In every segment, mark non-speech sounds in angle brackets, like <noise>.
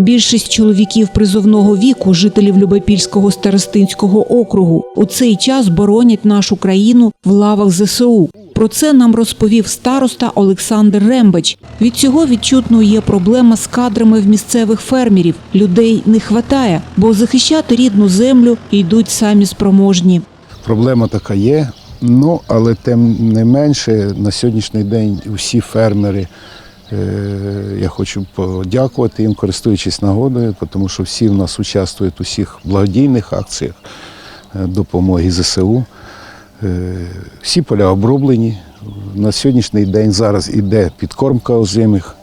Більшість чоловіків призовного віку, жителів Любопільського старостинського округу, у цей час боронять нашу країну в лавах ЗСУ. Про це нам розповів староста Олександр Рембач. Від цього відчутно є проблема з кадрами в місцевих фермерів. Людей не хватає, бо захищати рідну землю йдуть самі спроможні. Проблема така є. Ну, але тим не менше, на сьогоднішній день усі фермери, я хочу подякувати їм, користуючись нагодою, тому що всі в нас участвують у всіх благодійних акціях е, допомоги ЗСУ. Е, Всі поля оброблені. На сьогоднішній день зараз іде підкормка озимих.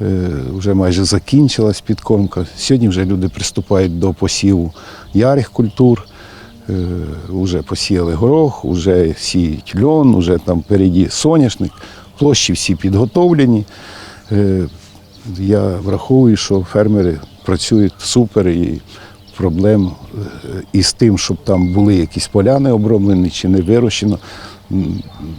Е, Вже майже закінчилась підкормка. Сьогодні вже люди приступають до посіву ярих культур. Е, Уже посіяли горох, вже сіють льон, вже там впереді соняшник. Площі всі підготовлені. Е, Я враховую, що фермери працюють супер і проблем е, із тим, щоб там були якісь поляни оброблені чи не вирощено.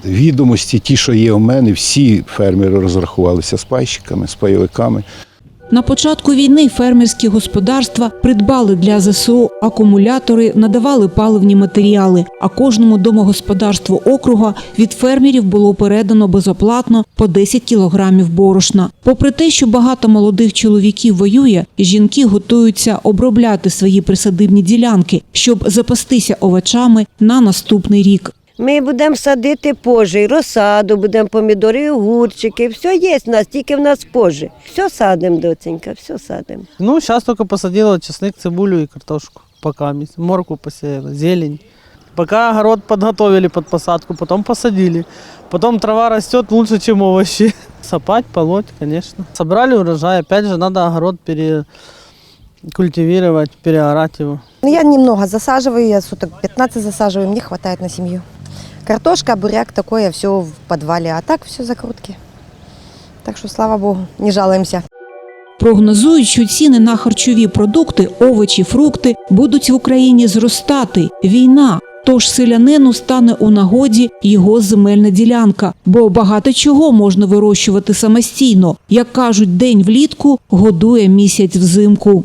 Відомості, ті, що є у мене, всі фермери розрахувалися з пайщиками, з пайовиками. На початку війни фермерські господарства придбали для ЗСУ акумулятори, надавали паливні матеріали. А кожному домогосподарству округа від фермерів було передано безоплатно по 10 кілограмів борошна. Попри те, що багато молодих чоловіків воює, жінки готуються обробляти свої присадибні ділянки, щоб запастися овочами на наступний рік. Ми будемо садити позже, розсаду, будемо помідори, огурчики. Все є в нас, тільки в нас позже. Все садимо, доценька, все садимо. Ну, сейчас только посадила чеснок, цибулю и картошку. Пока морку посеяла, зелень. Пока огород подготовили под посадку, потом посадили. Потом трава растет лучше, чем овощи. <laughs> Сапать, полоть, конечно. Собрали урожай, опять же надо огород перекультивировать, переорать его. Ну, Я немного засаживаю, я суток 15 засаживаю, мне хватает на семью. Картошка, буряк, такое все в подвале, а так все закрутки. Так что, слава богу, не жалуемся. Прогнозують, що ціни на харчові продукти, овочі, фрукти будуть в Україні зростати. Війна. Тож селянину стане у нагоді його земельна ділянка, бо багато чого можна вирощувати самостійно. Як кажуть, день влітку годує місяць взимку.